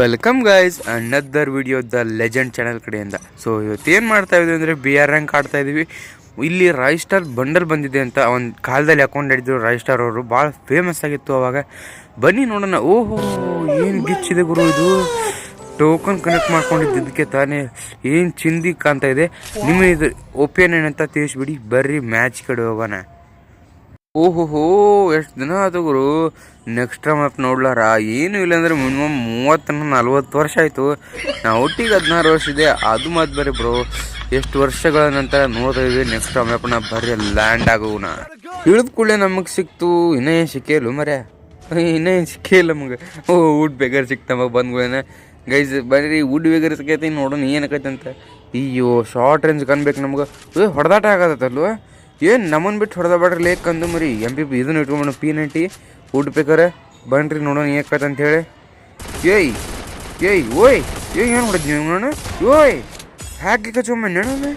Welcome guys another video the legend channel ಕಡೆಯಿಂದ. So ಇವತ್ತು ಏನು ಮಾಡ್ತಾ ಇದ್ದೀವಿ ಅಂದರೆ ಬಿ ಆರ್ ರ್ಯಾಂಕ್ ಆಡ್ತಾ ಇದ್ದೀವಿ ಇಲ್ಲಿ ರಾಯ್ ಸ್ಟಾರ್ ಬಂಡಲ್ ಬಂದಿದೆ ಅಂತ ಒಂದು ಕಾಲದಲ್ಲಿ ಅಕೌಂಟ್ ಹಿಡಿದ್ರು. ರಾಯ್ ಸ್ಟಾರ್ ಅವರು ಭಾಳ ಫೇಮಸ್ ಆಗಿತ್ತು ಅವಾಗ. ಬನ್ನಿ ನೋಡೋಣ. ಓಹೋ, ಏನು ಗಿಚ್ಚಿದೆ ಗುರು ಇದು? ಟೋಕನ್ ಕನೆಕ್ಟ್ ಮಾಡ್ಕೊಂಡಿದ್ದಕ್ಕೆ ತಾನೇ ಏನು ಚಿಂದಿ ಕಾಣ್ತಾ ಇದೆ. ನಿಮ್ಮ ಇದು ಒಪಿನಿಯನ್ ಅಂತ ತಿಳಿಸ್ಬಿಡಿ. ಬರ್ರಿ ಮ್ಯಾಚ್ ಕಡೆ ಹೋಗೋಣ. ಓಹೋ ಹೋ ಎಷ್ಟು ದಿನ ಆಯ್ತು ಗುರು? ನೆಕ್ಸ್ಟ್ ಟೈಮ್ ಮ್ಯಾಪ್ ನೋಡ್ಲಾರ? ಏನು ಇಲ್ಲ ಅಂದ್ರೆ ಮಿನಿಮಮ್ ಮೂವತ್ತನ ನಲ್ವತ್ತು ವರ್ಷ ಆಯಿತು. ನಾ ಒಟ್ಟಿಗೆ ಹದಿನಾರು ವರ್ಷ ಇದೆ. ಅದು ಮಾತು ಬರೀ ಬ್ರೋ ಎಷ್ಟು ವರ್ಷಗಳ ನಂತರ ನೋಡ್ತಾ ನೆಕ್ಸ್ಟ್ ನಾ ಬರೀ ಲ್ಯಾಂಡ್ ಆಗೋಣ. ಇಳಿದ ಕೂಡಲೇ ನಮಗೆ ಸಿಕ್ತು. ಇನ್ನೂ ಏನು ಸಿಕ್ಕಿಲ್ಲ ಮರೆ ಇನ್ನೂ ಏನು ಸಿಕ್ಕಿಲ್ಲ ನಮಗೆ. ಓ ಊಟ ಬೇಗರ್ ಸಿಕ್ತಮ್ಮ ಬಂದ್ಗಳೇನ ಗೈಸ್ ಬರೀ ಊಟ ಬೇಗರ್ ಸಿಕ್ಕೈತಿ ನೋಡೋಣ ಏನಕ್ಕೈತೆ ಅಂತ ಅಯ್ಯೋ ಶಾರ್ಟ್ ರೇಂಜ್ ಕನ್ಬೇಕು ನಮ್ಗೆ. ಹೊಡೆದಾಟ ಆಗತ್ತಲ್ವ? ಏನು ನಮ್ಮನ್ನು ಬಿಟ್ಟು ಹೊಡೆದ ಬೇಡ್ರಿ ಲೇಕ್ ಅಂದು ಮರಿ? ಎಂ ಪಿ ಪಿ ಇದನ್ನ ಇಟ್ಕೊಂಡು ಪಿ ನೈಂಟಿ ಊಟ ಬೇಕಾರೆ ಬನ್ರಿ ನೋಡೋಣ ಅಂತ ಹೇಳಿ. ಏಯ್ ಏಯ್, ಓಯ್, ಏಯ್, ಏನು ಹೊಡೆದ್ನಿ ನೋಡೋಣ? ಓಯ್ ಹ್ಯಾಕೆ ಕಚ್ಕೊಂಬಂದೆ ನಾನು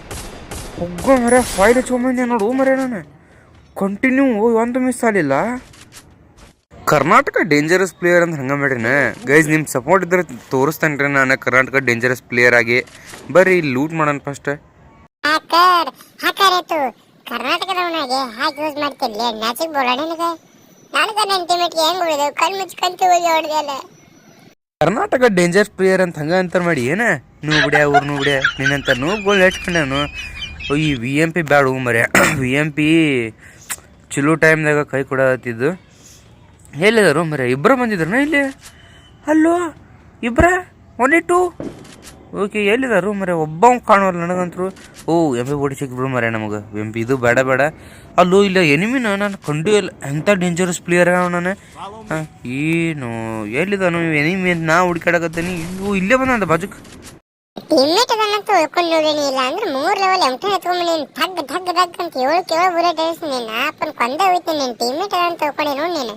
ಹೋಗೋ ಮರ ಫೈಲ್ ಹಚ್ಕೊಂಬಂದೆ ನೋಡು ಮರ ನಾನು. ಕಂಟಿನ್ಯೂ ಒಂದು ಮಿಸ್ ಆಗಲಿಲ್ಲ. ಕರ್ನಾಟಕ ಡೇಂಜರಸ್ ಪ್ಲೇಯರ್ ಅಂತ ಹಂಗೆ ಮಾಡ್ರಿನ ಗೈಸ್ ನಿಮ್ಮ ಸಪೋರ್ಟ್ ಇದ್ರೆ ತೋರಿಸ್ತಾನ್ರಿ ನಾನು. ಕರ್ನಾಟಕ ಡೇಂಜರಸ್ ಪ್ಲೇಯರ್ ಆಗಿ. ಬರ್ರಿ ಲೂಟ್ ಮಾಡೋಣ ಫಸ್ಟ್ ಕರ್ನಾಟಕದವನಾಗೆ ಹ್ಯಾಕ್ ಯೂಸ್ ಮಾಡ್ತಿರ್ಲಿ ನಾಚಿಕ್ ಬೋಲ ನಿನಗೆ ನಾನು ನನ್ನ ಟೀಮೇಟ್ಗೆ ಹೆಂಗ್ ಉಳಿದು? ಕಣ್ ಮುಚ್ಚಿ ಕಂತು ಹೋಗಿ ಹೊಡೆದಲ್ಲ ಕರ್ನಾಟಕ ಡೇಂಜರ್ ಪ್ಲೇಯರ್ ಅಂತ ಹಂಗ ಅಂತ ಮಾಡಿ, ಏನ? ನೀವು ಬಿಡ್ಯಾ ಅವ್ರು ನೀವು ಬಿಡ್ಯಾ ನಿನ್ನಂತ ನೋವುಗಳು ಹೆಚ್ಕೊಂಡೇನು ಈ ವಿ ಎಂ ಪಿ ಬ್ಯಾಡ ಮರ್ಯ ವಿ ಎಂ ಪಿ ಚಲೋ ಟೈಮ್ದಾಗ ಕೈ ಕೊಡತ್ತಿದ್ದು ಎಲ್ಲಿದಾರು ಮರ್ಯ ಇಬ್ಬರು ಬಂದಿದ್ರನ ಇಲ್ಲಿ? ಅಲ್ಲೋ ಇಬ್ಬರ ಒನ್ ಟು ಓಕೆ ಎಲ್ಲಿದಾರು ಮರೆ? ಒಬ್ಬ ಕಾಣೋಲ್ಲ ನನಗಂತರು. ಓ ಎಂ ಪಿ ಬೊಡಿ ಸಿಕ್ಬಿಡು ಮರೆ ನಮಗೆ. ಎಂ ಪಿ ಇದು ಬೇಡ ಬೇಡ. ಅಲ್ಲೋ ಇಲ್ಲ ಎನಿಮಿನ ನಾನು ಕಂಡು ಇಲ್ಲ ಎಂಥ ಡೇಂಜರಸ್ ಪ್ಲೇಯರ್ ನಾನು ಏನು? ಎಲ್ಲಿದಾನು ಎನಿಮಿ ಅಂತ ನಾ ಹುಡುಕಾಡಕತ್ತೀನಿ ಇವು ಇಲ್ಲೇ ಬಂದ ಬಾಜುಕ್. ಟೀಮ್ಮೇಟ್ ಅದನ್ನಂತ ಉಳ್ಕೊಂಡು ನೋಡೇನಿ ಇಲ್ಲ ಅಂದ್ರೆ ಮೂರು ಲೆವೆಲ್ ಅಂತ ಏಳು ಕೇಳೋ ಬುಲೆಟ್ ಏರಿಸಿ ನೀನು. ಅಪ್ಪನ ಕೊಂದ ಹೋಯ್ತು ನೀನ್ ಟೀಮೇಟ್ ಅದಂತ ತಿಳ್ಕೊಂಡೆ ನೋಡಿ ನೀನು.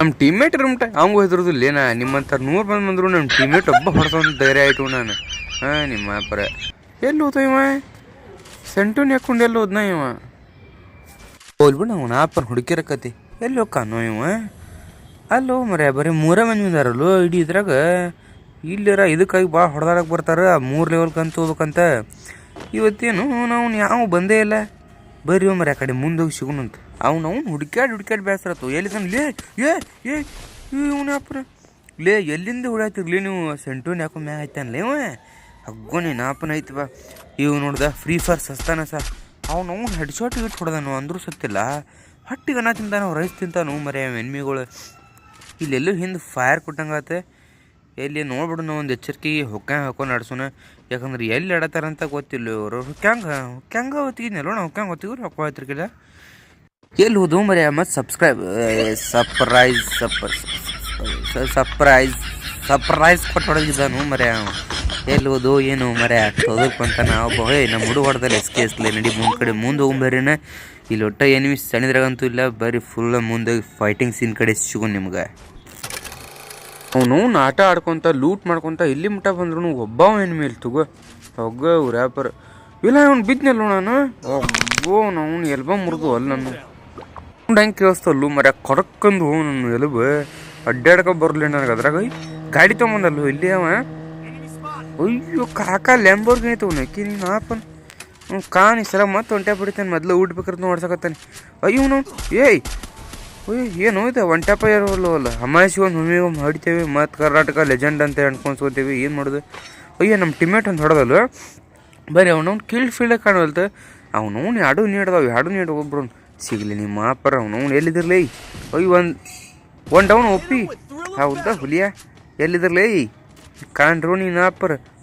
ನಮ್ಮ ಟೀಮೇಟ್ ಇರ್ಮಟ ಅವಂಗೂ ಹೆದರುದಿಲ್ಲ ಏನ ನಿಮ್ಮಂತ ನೂರು ಬಂದು ಬಂದ್ರು ನಮ್ಮ ಟೀಮೇಟ್ ಒಬ್ಬ ಹೊಡೆದ ಧೈರ್ಯ ಆಯ್ತು ನಾನು. ಹಾಂ ನಿಮ್ಮ ಪರ ಎಲ್ಲಿ ಹೋದ ಇವ? ಸೆಂಟೂನ್ ಹಾಕೊಂಡು ಎಲ್ಲಿ ಹೋದ್ನ ಇವ. ಹೋಲ್ಬಿಡು ನಾವು ನಾಪನ್ ಹುಡುಕಿರಕತಿ ಎಲ್ಲಿ ಹೋಗ್ಕಾನೋ ಇವ? ಅಲ್ಲೋ ಮರ್ಯ ಬರೀ ಮೂರೇ ಮಂದಿ ಇದಾರಲ್ಲೋ ಇಡೀ ಇದ್ರಾಗ. ಇಲ್ಲಿರ ಇದಕ್ಕಾಗಿ ಭಾಳ ಹೊಡೆದಾಡಕ್ಕೆ ಬರ್ತಾರ ಮೂರು ಲೆವೆಲ್ಗೆ ಅಂತ ಹೋಗ್ಬೇಕಂತ ಇವತ್ತೇನು ನಾವು ಯಾವ ಬಂದೇ ಇಲ್ಲ. ಬರ್ರಿ ಮರೆ ಆ ಕಡೆ ಮುಂದೆ ಹೋಗಿ ಸಿಗುಣಂತ ಅವ್ನು ಅವ್ನು ಹುಡುಕ್ಯಾಡ್ ಹುಡುಕ್ಯಾಡ್ ಬೇಸರತ್ತು ಎಲ್ಲಿದ್ದಾನೆ ಲೇ ಏ ಏ ಇವನ ಅಪ್ರ ಲೇ, ಎಲ್ಲಿಂದ ಹುಡಾತಿರ್ಲಿ ನೀವು? ಸೆಂಟೂನ್ ಯಾಕೋ ಮ್ಯಾಗ ಐತಾನಲ್ಲ ಇವ? ಹಗ್ಗೋ ನಾಪನ ಐತಿವ ಇವು ನೋಡ್ದ ಫ್ರೀ ಫೈರ್ ಸಸ್ತಾನ ಸಾ. ಅವನು ಹೆಡ್ ಶಾಟ್ ಇಟ್ಟು ಹೊಡೆದನು, ಅಂದರೂ ಸತ್ತಿಲ್ಲ. ಹಟ್ಟಿಗೆ ಅನ್ನ ತಿಂತಾನು ರೈಸ್ ತಿಂತಾನು, ಮರೆ ಎನ್ಮಿಗಳು ಇಲ್ಲೆಲ್ಲೂ ಹಿಂದೆ ಫೈರ್ ಕೊಟ್ಟಂಗಾತೆ ಎಲ್ಲಿ ನೋಡ್ಬಿಡು ನಾವು ಒಂದು ಎಚ್ಚರಿಕೆ ಹೊಕ್ಕ ಹಾಕೊಂಡು ನಡ್ಸೋಣ. ಯಾಕಂದ್ರೆ ಎಲ್ಲಿ ಆಡತ್ತಾರಂತ ಗೊತ್ತಿಲ್ಲ ಇವರು. ಹೊಕ್ಯಾಂಗ ಹೊಕ್ಯಾಂಗ ಹೊತ್ತಿಗಿದ್ನಲ್ಲ ನಾವು ಹೊಕ್ಯಾಂಗ ಹೊತ್ತಿದ್ರು ಹೊಕ್ಕ ಹೋಯ್ತಿರ್ಕಿಲ್ಲ ಎಲ್ಲಿ ಹೋದು ಮರೆ ಮತ್ತು subscribe surprise surprise surprise surprise ಕೊಟ್ಟು ಹೊಡೆದಿದ್ದಾನು ಮರೆ ಅವ ಎಲ್ಲಿ ಹೋದು ಏನು ಮರೆ ತೊದಕ್ ಅಂತ ನಾವು ಹೇ ನಮ್ಮ ಹುಡುಗ ಹೊಡೆದಲ್ಲಿ ಎಸ್ ಕೆ ಎಸ್ಲೆ ನಡಿ ಮುಂದ್ ಕಡೆ ಮುಂದೆ ಹೋಗ್ಬೇರಿನ. ಇಲ್ಲಿ ಒಟ್ಟ ಎನಿಮಿ ಸಣ್ಣದ್ರಾಗಂತೂ ಇಲ್ಲ, ಬರೀ ಫುಲ್ ಮುಂದೆ ಫೈಟಿಂಗ್ ಸೀನ್ ಕಡೆ ಸಿಗು ನಿಮ್ಗೆ. ಅವನು ಆಟ ಆಡ್ಕೊಂತ ಲೂಟ್ ಮಾಡ್ಕೊತ ಇಲ್ಲಿ ಮುಟ ಬಂದ್ರು ಒಬ್ಬ ಏನು ಮೇಲೆ ತಗೋ. ಒಗ್ಗ ರ್ಯಾಪರ್ ಇಲ್ಲ, ಅವ್ನು ಬಿದ್ನಲ್ಲ ನಾನು. ಒಬ್ಬೋ ನಾವು ಎಲ್ಬ ಮುರಿದು ಅಲ್ಲ ನಾನು. ಹೆಂಗೆ ಕೇಳಿಸ್ತಲ್ಲು ಮರ ಕೊರಕ್ಕಂದು ನನ್ನ ಎಲುಬು. ಅಡ್ಡಾಡ್ಕೊ ಬರಲಿ ನನಗೆ ಅದ್ರಾಗ. ಗಾಡಿ ತೊಗೊಂಬಂದಲ್ಲು, ಇಲ್ಲಿ ಅವ. ಅಯ್ಯೋ ಕಾಕ ಲ್ಯಾಂಬೋರ್ಗ್ ಐತವ ನಕ್ಕಿ ನೀನು ಆಪನ್ ಹ್ಞೂ ಕಾಣಿ ಸಲ ಮತ್ತೆ ಒಂಟೆ ಬಿಡ್ತಾನೆ. ಮೊದಲು ಊಟ ನೋಡ್ಸಕತ್ತಾನೆ ಅಯ್ಯೋ ನಾವು ಏಯ್. ಅಯ್ಯೋ, ಏನು ಇದೆ? ಒಂಟೆಪ್ಪ ಟ್ಯಾಪ ಇರೋಲ್ಲ ಅಲ್ಲ. ಹಮಾಯಿಸಿ ಒಂದು ಹುಮ್ಮಿ ಒಮ್ಮೆ ಹೊಡಿತೇವೆ ಮತ್ತು ಕರ್ನಾಟಕ ಲೆಜೆಂಡ್ ಅಂತ ಅನ್ಕೊಂಡ್ಸ್ಕೊತೀವಿ ಏನು ಮಾಡೋದು? ಅಯ್ಯೋ ನಮ್ಮ ಟಿಮೇಟ್ ಅಂತ ಹೊಡೆದಲ್ಲ ಬರೀ ಅವನವ್ನು ಕೀಳ್ ಫೀಲ್ಡಾಗ ಕಾಣವಲ್ತ. ಅವನವ್ನು ಎರಡು ನೀಡ್ದಾವ ಎರಡು ನೀಡು ಒಬ್ರು ಸಿಗಲಿ ನಿಮ್ಮ ಮಾಪರ ಅವನವ್ನು ಎಲ್ಲಿದ್ರಲೇ? ಅಯ್ಯೋ, ಒಂದು ಒನ್ ಡೌನ್ ಒಪ್ಪಿ. ಹೌದಾ ಹುಲಿಯ? ಎಲ್ಲಿದ್ರಲೇ? ಕಾಣ್ರು ನೀನು ಆಪರ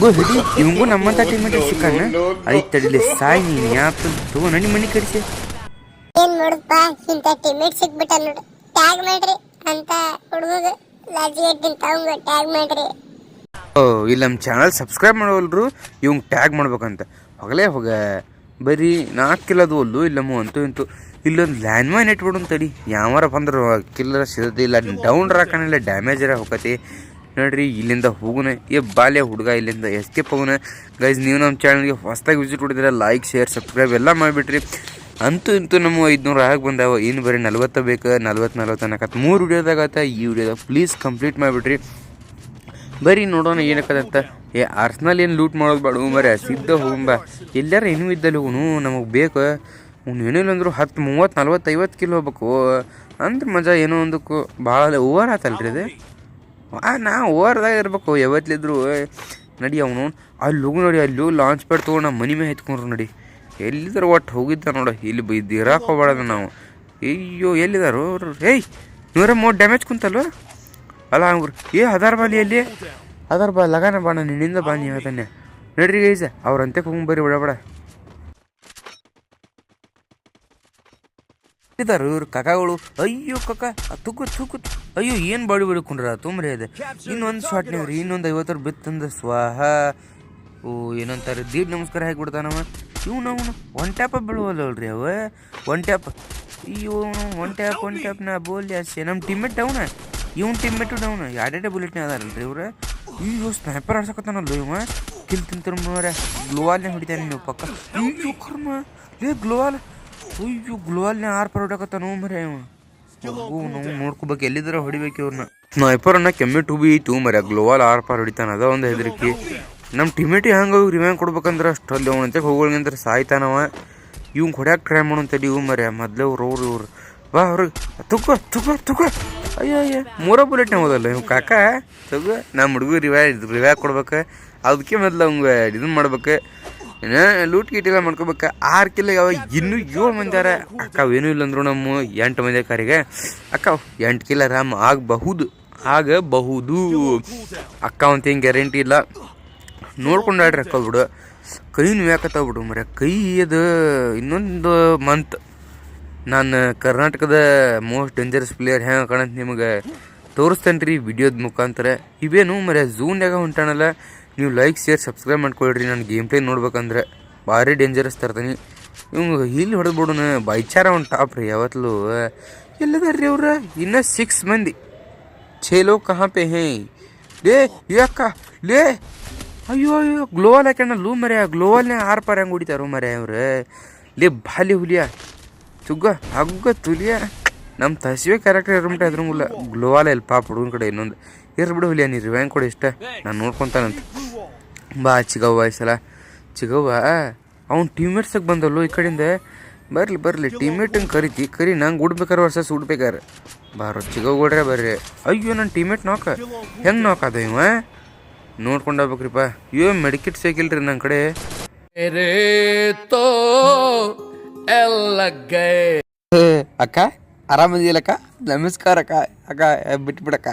ಹಿಡಿ ಇವಂಗೂ ನಮ್ಮಂತ ಟೀಮೇಟ್ ಸಿಕ್ಕಣ್ಣ ಐದು ತಡಿಲಿ ಸಾಯ್ ನೀನು ಯಾಕೆ ತಗೋ ನಡಿ ಮನಿ ಕಡಿಸಿ. ಏನ್ ನೋಡಪ್ಪ ಇಂಥ ಟೀಮೇಟ್ ಸಿಕ್ಬಿಟ್ಟ ನೋಡು. ಟ್ಯಾಗ್ ಮಾಡ್ರಿ ಅಂತ ಹುಡುಗ ಲಾಜಿಗೆ ಇಟ್ಟಿಂತ ಅವಂಗ ಟ್ಯಾಗ್ ಮಾಡ್ರಿ. ಓ ಇಲ್ಲಿ ನಮ್ಮ ಚಾನಲ್ ಸಬ್ಸ್ಕ್ರೈಬ್ ಮಾಡೋಲ್ರು ಇವಂಗೆ ಟ್ಯಾಗ್ ಮಾಡ್ಬೇಕಂತ. ಹೋಗಲೇ ಹೋಗ. ಬರೀ ನಾಲ್ಕು ಕಿಲೋದು ಒಲ್ಲು ಇಲ್ಲಮ್ಮ ಅಂತೂ ಇಂತು. ಇಲ್ಲೊಂದು ಲ್ಯಾಂಡ್ ಮೈನ್ ಇಟ್ಬಿಡು ತಡಿ. ಯಾವಾರಪ್ಪ ಬಂದ್ರೆ ಕಿಲ್ಲರ ಸಿಗತ್ತೆ ಇಲ್ಲ ಡೌನ್ ರಾಕಣಿಲ್ಲ ಡ್ಯಾಮೇಜರ ಹೋಗತಿ ನೋಡ್ರಿ, ಇಲ್ಲಿಂದ ಹೋಗುನ ಏ ಬಾಲ್ಯ ಹುಡುಗ, ಇಲ್ಲಿಂದ ಎಸ್ಕೇಪ್ ಹೋಗುನ ಗೈಸ್ ನೀವು ನಮ್ಮ ಚಾನಲ್ಗೆ ಹೊಸ್ದಾಗಿ ವಿಸಿಟ್ ಹೊಡಿದ್ರೆ ಲೈಕ್ ಶೇರ್ ಸಬ್ಸ್ಕ್ರೈಬ್ ಎಲ್ಲ ಮಾಡಿಬಿಟ್ರಿ. ಅಂತೂ ಇಂತೂ ನಮ್ಮ ಐದುನೂರು ಆಗಿ ಬಂದಾವ. ಏನು ಬರೀ ನಲ್ವತ್ತ ಬೇಕು, ನಲ್ವತ್ತು ನಲ್ವತ್ತು ಅನ್ನಕತ್ತೆ ಮೂರು ವಿಡಿಯೋದಾಗತ್ತ ಈ ವಿಡಿಯೋದಾಗ ಪ್ಲೀಸ್ ಕಂಪ್ಲೀಟ್ ಮಾಡಿಬಿಟ್ರಿ. ಬರೀ ನೋಡೋಣ ಏನಕ್ಕದಂತ ಏ ಅರ್ಸ್ನಲ್ ಏನು ಲೂಟ್ ಮಾಡೋದು ಬೇಡ ಬರ ಸಿದ್ಧ ಹೋಗುಂಬ ಎಲ್ಲಾರ ಏನೂ ಇದ್ದಲ್ಲಿ ಹೋಗುನು ನಮಗೆ ಬೇಕು. ಅವ್ನು ಏನಿಲ್ಲ ಅಂದ್ರು ಹತ್ತು, ಮೂವತ್ತು ನಲ್ವತ್ತು ಐವತ್ತು ಕಿಲೋ ಹೋಗ್ಬೇಕು. ಅಂದ್ರೆ ಮಜಾ ಏನೋ ಒಂದಕ್ಕೂ. ಭಾಳ ಓವರ್ ಆತಲ್ರಿ ಇದು. ಆ, ನಾ ಓರ್ದಾಗ ಇರ್ಬೇಕು ಯಾವತ್ತಲಿದ್ರು ನಡಿ ಅವನು. ಅಲ್ಲಿ ಹೋಗಿ ನೋಡಿ, ಅಲ್ಲಿ ಲಾಂಚ್ ಪ್ಯಾಡ್ ತೊಗೊಂಡು ಮನಿ ಮನೆ ಮೇಲೆ ಎತ್ಕೊಂಡ್ರು ನೋಡಿ. ಎಲ್ಲಿದ್ದಾರೆ ಒಟ್ಟು ಹೋಗಿದ್ದ ನೋಡ, ಇಲ್ಲಿ ಬೈದು ಇರಾಕ್ ನಾವು. ಅಯ್ಯೋ, ಎಲ್ಲಿದಾರು? ಅವ್ರು ಏಯ್ ನೂರ ಮೂವತ್ತು ಡ್ಯಾಮೇಜ್ ಕುಂತಲ್ವ? ಅಲ್ಲ, ಅವ್ರು, ಏ ಅದಾರ ಬಾಲಿ ಎಲ್ಲಿ? ಹದಾರ್ ಬಾ ಲಗಾನ ಬಾಣ ನಾನು ನಿನ್ನಿಂದ ಬಾ ನೀವು ಹೇಳ್ತಾನೆ ನಡ್ರಿ ಗೈಸ, ಅವ್ರಂತೆ ಹೋಗಿ ಬರ್ರಿ, ಬಿಡಬೇಡ. ಬಿಡ ಇದಾರು ಇವ್ರು, ಕಕಾಗಳು? ಅಯ್ಯೋ ಕಕ್ಕ ತುಕ್ಕು ತುಕ್ಕು ಅಯ್ಯೋ, ಏನು ಬಾಡಿ ಬಿಡ್ಕೊಂಡ್ರ ತುಂಬ್ರಿ ಅದ ಇನ್ನೊಂದು ಶಾಟ್ ನೀವ್ರಿ, ಇನ್ನೊಂದು ಐವತ್ತರ ಬಿತ್ತಂದ ಸ್ವಾಹ. ಓ, ಏನಂತಾರೆ, ದೀಡ್ ನಮಸ್ಕಾರ ಹಾಕಿಬಿಡ್ತಾನವ ಇವ್ನು ಅವನು ಒನ್ ಟ್ಯಾಪ ಬೀಳುವಲ್ರಿ ಅವ? ಒನ್ ಟ್ಯಾಪ್ ಅಯ್ಯೋ ಒನ್ ಟ್ಯಾಪ್ ಒನ್ ಟ್ಯಾಪ್ ನಾ ಬೋಲಿ ಅಷ್ಟೇ ನಮ್ಮ ಟೀಮ್ಮೇಟ್ ಡೌನ ಇವ್ನ ಟೀಮ್ಮೇಟು ಡೌನ್ ಎರಡೆರಡೆ ಬುಲೆಟ್ನೇ ಅದಾರಲ್ರಿ ಇವ್ರ? ಅಯ್ಯೋ ಸ್ನೈಪರ್ ಆಡ್ಸಕತ್ತಾನಲ್ಲ ಇವ. ಕಿಲ್ ತಿಂತಾರೆ ಮಾರ್ರೆ. ಗ್ಲೋವಾಲ್ನೇ ಹೊಡಿತಾನೆ ನೀವು ಪಕ್ಕ. ಅಯ್ಯೋ, ಕರ್ಮ. ಲೇ ಗ್ಲೋವಾಲ್ ಅಯ್ಯೋ ಗ್ಲೋವಾಲ್ನೇ ಆರ್ ಪರ್ ಹೊಡಕತ್ತಾನ ಮರ ಇವ. ನಾವು ನೋಡ್ಕೋಬೇಕು ಎಲ್ಲಿದ್ರ ಹೊಡಿಬೇಕು ಇವ್ರನ್ನ? ಸ್ನೈಪರ್ ಅನ್ನ ಕೆಮ್ಮೆ ಟೂಬಿ ಐತು ಮರ ಗ್ಲೋವಾಲ್ ಆರ್ ಪಾರ್ ಹೊಡಿತಾನ ಅದ ಒಂದು ಹೆದರಿಕೆ. ನಮ್ಮ ಟಿಮೇಟಿ ಹಂಗೆ ರಿವ್ಯಾಂಗ್ ಕೊಡ್ಬೇಕಂದ್ರೆ ಅಷ್ಟು ಅಲ್ಲಿ ಅವನಂತೆ ಹೋಗೋಳಂದ್ರೆ ಸಾಯ್ತಾನವ ಇವ್ ಹೊಡ್ಯಾಕೆ ಟ್ರೈ ಮಾಡೋಂತಡಿ ಇವ್ ಮರ ಮೊದ್ಲೇ ಅವ್ರು ಅವ್ರು ಇವ್ರು. ಬಾ ಅವ್ರಿಗೆ ತುಕ್ಕ ತುಕೋ ತುಕ್ಕ ಅಯ್ಯೋ ಅಯ್ಯೋ ಮೂರ ಬುಲೆಟ್ನೇ ಹೋದಲ್ಲ ಇವ್ ಕಾಕ? ತಗೋ ನಮ್ಮ ಹುಡುಗ ರಿವ್ಯಾ ರಿವ್ಯಾ ಕೊಡ್ಬೇಕು. ಅದಕ್ಕೆ ಮೊದ್ಲು ಅವಂಗೆ ಇದನ್ನ ಮಾಡ್ಬೇಕು. ಲೂಟ್ ಗೀಟ್ ಎಲ್ಲ ಮಾಡ್ಕೋಬೇಕು. ಆರು ಕಿಲೋ ಯಾವ ಇನ್ನೂ ಏಳು ಮಂದಿ ಅರ. ಅಕ್ಕ ಏನು ಇಲ್ಲ ಅಂದ್ರು ನಮ್ಮ ಎಂಟು ಮಂದಿ ಕಾರಿಗೆ ಅಕ್ಕ, ಎಂಟು ಕಿಲೋ ರಾಮ್ ಆಗಬಹುದು. ಆಗಬಹುದು. ಅಕ್ಕ ಅಂತ ಏನು ಗ್ಯಾರಂಟಿ ಇಲ್ಲ. ನೋಡ್ಕೊಂಡು ಆಡ್ರಿ ಅಕ್ಕ ಬಿಡು. ಕೈ ಯಾಕತ್ತ ಬಿಡು ಮರ ಕೈ ಅದು ಇನ್ನೊಂದು ಮಂತ್ ನಾನು ಕರ್ನಾಟಕದ ಮೋಸ್ಟ್ ಡೇಂಜರಸ್ ಪ್ಲೇಯರ್ ಹೆಂಗೆ ಕಾಣಂತ ನಿಮಗೆ? ತೋರಿಸ್ತೇನೆ ರೀ ವಿಡಿಯೋದ ಮುಖಾಂತರ. ಇವೇನು ಮರ ಝೂನ್ಯಾಗ ಹೊಂಟಾನಲ್ಲ? ನೀವು ಲೈಕ್ ಶೇರ್ ಸಬ್ಸ್ಕ್ರೈಬ್ ಮಾಡ್ಕೊಳ್ರಿ. ನಾನು ಗೇಮ್ ಪ್ಲೇ ನೋಡ್ಬೇಕಂದ್ರೆ ಭಾರಿ ಡೇಂಜರಸ್ ತರ್ತೀನಿ. ಇವ್ನು ಇಲ್ಲಿ ಹೊಡೆದ್ಬಿಡೋಣ ಬೈಚಾರ ಅವ್ನು ಟಾಪ್ ರೀ ಯಾವತ್ತಲೂ. ಎಲ್ಲದಾರ ರೀ ಅವ್ರ? ಇನ್ನೂ ಸಿಕ್ಸ್ ಮಂದಿ. ಛೇಲೋ ಕಹಾ ಪೇ ಹೇ. ಲೇ ಯಾಕ ಲೇ. ಅಯ್ಯೋ ಅಯ್ಯೋ ಗ್ಲೋವಲ್ ಹಾಕ್ಯಣ್ಣಲ್ಲೂ ಮರೆ ಗ್ಲೋವಲ್ನೇ ಆರ್ ಪಾರ್ ಹಂಗೆ ಹೊಡಿತಾರೋ ಮರೆ ಅವ್ರ ಲೇ, ಬಾಲಿ ಹುಲಿಯ. ತುಗ್ಗ ಹಗ್ಗ ತುಲಿಯ. ನಮ್ಮ ತಸಿವೆ ಕ್ಯಾರೆಕ್ಟರ್ ಇರ್ಬಿಟ್ಟು ಅದ್ರ ಮುಲ್ಲ ಗ್ಲೋವಾಲ ಎಲ್ಲಿ ಪಾಪ ಹುಡುಗನ ಕಡೆ ಇನ್ನೊಂದು. ಇರ್ಬಿಡು ಹುಲಿಯ ನೀ ರಿವ್ಯಾಂಗ್ ಕೊಡಿ ಇಷ್ಟ. ನಾನು ನೋಡ್ಕೊತಾನಂತ. ಬಾ ಚಿಗವ್ವ ಈ ಸಲ. ಚಿಗವ್ವ ಅವ್ನು ಟೀಮ್ಮೇಟ್ಸಾಗಿ ಬಂದಲ್ಲೋ ಈ ಕಡೆಯಿಂದ? ಬರಲಿ ಬರಲಿ ಟೀಮ್ಮೇಟಂಗೆ ಕರಿತಿ. ಕರಿ ನಂಗೆ ಉಡ್ಬೇಕಾರೆ ವರ್ಷ ಉಡ್ಬೇಕಾರೆ. ಬಾರೋ ಚಿಗವ್ಗೊಡ್ರೆ ಬರ್ರಿ. ಅಯ್ಯೋ ನನ್ನ ಟೀಮೇಟ್ ನಾಕ ಹೆಂಗೆ ನಾಕದ ಇವ? ನೋಡ್ಕೊಂಡು ಹೋಗ್ಬೇಕ್ರಿಪ್ಪ. ಅಯ್ಯೋ ಮೆಡಿಕಿಟ್ ಸಿಕ್ಕಿಲ್ರಿ ನನ್ನ ಕಡೆ. ಅಕ್ಕ ಆರಾಮದಿಲ್ಲಕ್ಕ ನಮಸ್ಕಾರ ಅಕ್ಕ. ಅಕ್ಕ ಬಿಟ್ಬಿಡಕ್ಕ.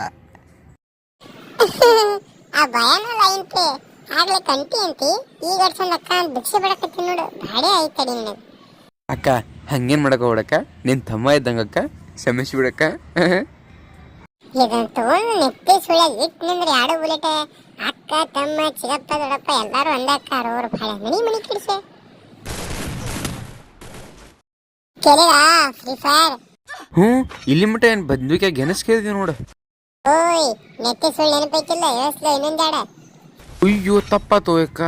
ಆಗ್ಲೇ ಕಂಟಿ ಅಂತಿ. ಈಗ ಅಡ್ಸಂದ್ ಅಕ್ಕ ಅಂತ ಭಿಕ್ಷೆ ಬಿಡಕತ್ತಿ ನೋಡು. ಭಾಡೆ ಐತಡಿ ನಿನಗೆ ಅಕ್ಕ ಹಂಗೇನು ಮಾಡಕ ಹೋಗಕ್ಕ ನಿನ್ನ ತಮ್ಮ ಇದ್ದಂಗಕ್ಕ ಕ್ಷಮಿಸಿ ಬಿಡಕ್ಕ. ಇದನ್ನ ತಗೊಂಡು ನೆತ್ತಿ ಸುಳ್ಯಾಗ ಇಟ್ಟು ನಿಂದ್ರೆ ಯಾಡು ಬುಲೆಟ್. ಅಕ್ಕ ತಮ್ಮ ಚಿಗಪ್ಪ ದೊಡ್ಡಪ್ಪ ಎಲ್ಲಾರು ಒಂದೇ ಅಕ್ಕ ಅವ್ರು ಭಾಳ ಮನಿ ಮನಿ ಕಿಡಿಸೆ ಕೆಳಗ ಫ್ರೀ ಫೈರ್? ಹ್ಞೂ ಇಲ್ಲಿ ಮಟ್ಟ ಏನು ಬಂದ್ವಿಕೆ ಕೇಳಿದ್ವಿ ನೋಡು. ಓಯ್ ನೆತ್ತಿ ಸುಳ್ಳು ನೆನಪೈತಿಲ್ಲ? ಯೋಸ್ಲ ಇನ್ನೊಂದಾಡ ಅಯ್ಯೋ ತಪ್ಪಾತು ಅಕ್ಕ